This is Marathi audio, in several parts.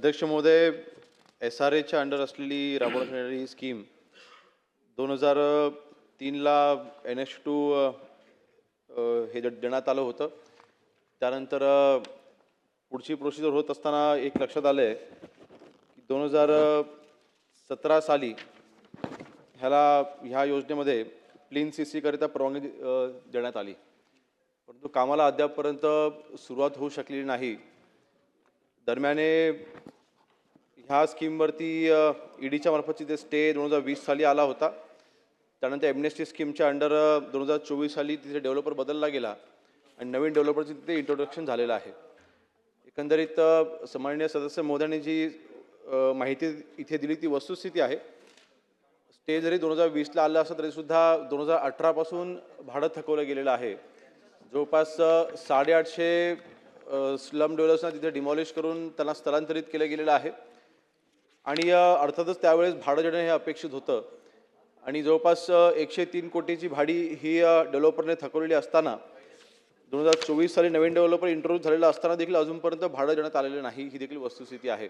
अध्यक्ष महोदय एस आर एच्या अंडर असलेली राबवण्यात येणारी ही स्कीम दोन हजार तीनला एन एच टू हे देण्यात आलं होतं. त्यानंतर पुढची प्रोसिजर होत असताना एक लक्षात आलं आहे की दोन हजार सतरा साली ह्याला ह्या योजनेमध्ये क्लीन सी सीकरिता परवानगी देण्यात आली. परंतु कामाला अद्यापपर्यंत सुरुवात होऊ शकलेली नाही. दरम्याने ह्या स्कीमवरती ईडीच्या मार्फतची ते स्टे दोन हजार वीस साली आला होता त्यानंतर एमनेस्टी स्कीमच्या अंडर दोन हजार चोवीस साली तिथे डेव्हलपर बदलला गेला आणि नवीन डेव्हलपरचं तिथे इंट्रोडक्शन झालेलं आहे. एकंदरीत सामान्य सन्माननीय सदस्य मोद्यांनी जी माहिती इथे दिली ती वस्तुस्थिती आहे. स्टे जरी दोन हजार वीसला आलं असं तरीसुद्धा दोन हजार अठरापासून भाडं थकवलं गेलेलं आहे. जवळपास साडेआठशे स्लम डेव्हलपर्सना तिथे डिमॉलिश करून त्यांना स्थलांतरित केलं गेलेलं आहे. आणि अर्थातच त्यावेळेस भाडं देणं हे अपेक्षित होतं. आणि जवळपास एकशे तीन कोटीची भाडी ही डेव्हलपरने थकवलेली असताना दोन हजार चोवीस साली नवीन डेव्हलपर इंट्रोड्यूस झालेला असताना देखील अजूनपर्यंत भाडं देण्यात आलेलं नाही ही देखील वस्तुस्थिती आहे.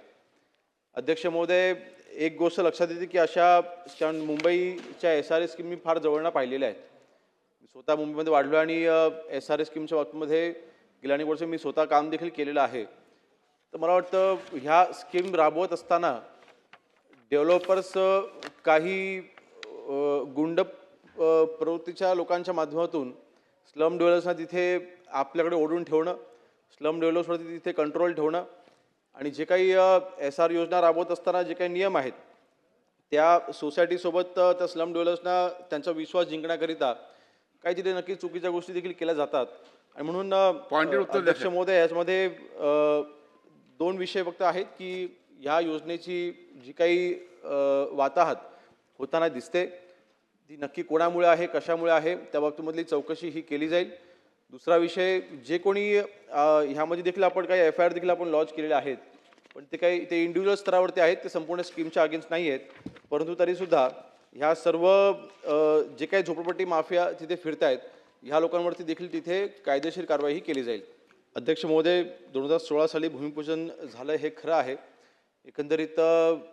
अध्यक्ष महोदय एक गोष्ट लक्षात येते की अशा ज्या मुंबईच्या एस आर एस स्कीम मी फार जवळनं पाहिलेल्या आहेत. मी स्वतः मुंबईमध्ये वाढलो आणि एस आर एस स्कीमच्या बाबतीमध्ये गेल्या अनेक वर्ष मी स्वतः काम देखील केलेलं आहे. तर मला वाटतं ह्या स्कीम राबवत असताना डेव्हलपर्स काही गुंड प्रवृत्तीच्या लोकांच्या माध्यमातून स्लम डेव्हलपर्सना तिथे आपल्याकडे ओढून ठेवणं स्लम डेव्हलपर्सवरती तिथे कंट्रोल ठेवणं आणि जे काही एस आर योजना राबवत असताना जे काही नियम आहेत त्या सोसायटीसोबत त्या स्लम डेव्हलपर्सना त्यांचा विश्वास जिंकण्याकरिता काही तिथे नक्की चुकीच्या गोष्टी देखील केल्या जातात. आणि म्हणून अध्यक्ष महोदय याच्यामध्ये दोन विषय फक्त आहेत की ह्या योजनेची जी काही वाताहत होताना दिसते ती नक्की कोणामुळे आहे कशामुळे आहे त्या बाबतीमधली चौकशी ही केली जाईल. दुसरा विषय जे कोणी ह्यामध्ये देखील आपण काही एफ आय आर देखील आपण लॉन्च केलेले आहेत पण ते काही ते इंडिव्हिज्युअल स्तरावरती आहेत ते संपूर्ण स्कीमच्या अगेन्स्ट नाही आहेत. परंतु तरीसुद्धा ह्या सर्व जे काही झोपडपट्टी माफिया तिथे फिरत आहेत ह्या लोकांवरती देखील तिथे कायदेशीर कारवाई ही केली जाईल. अध्यक्ष महोदय दोन हजार सोळा साली भूमिपूजन झालं हे खरं आहे. एकंदरीत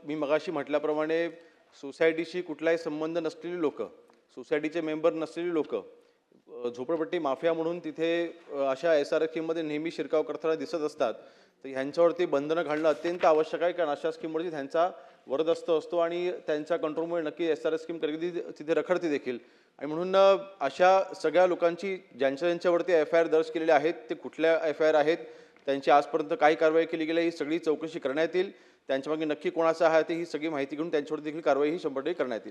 मी मगाशी म्हटल्याप्रमाणे सोसायटीशी कुठलाही संबंध नसलेली लोक सोसायटीचे मेंबर नसलेली लोक झोपडपट्टी माफिया म्हणून तिथे अशा एस आर स्कीममध्ये नेहमी शिरकाव करताना दिसत असतात. तर ह्यांच्यावरती बंधनं घालणं अत्यंत आवश्यक आहे कारण अशा स्कीमवरती त्यांचा वरदस्त असतो आणि त्यांच्या कंट्रोलमुळे नक्की एस आर स्कीम कधी तिथे रखडते देखील. आणि म्हणून अशा सगळ्या लोकांची ज्यांच्या ज्यांच्यावरती एफ आय आर दर्ज केलेले आहेत ते कुठल्या एफ आय आर आहेत त्यांची आजपर्यंत काही कारवाई केली गेली ही सगळी चौकशी करण्यात येईल. त्यांच्यामागे नक्की कोणाचं आहे ते ही सगळी माहिती घेऊन त्यांच्यावर देखील कारवाई ही शंभर टक्के करण्यात येईल.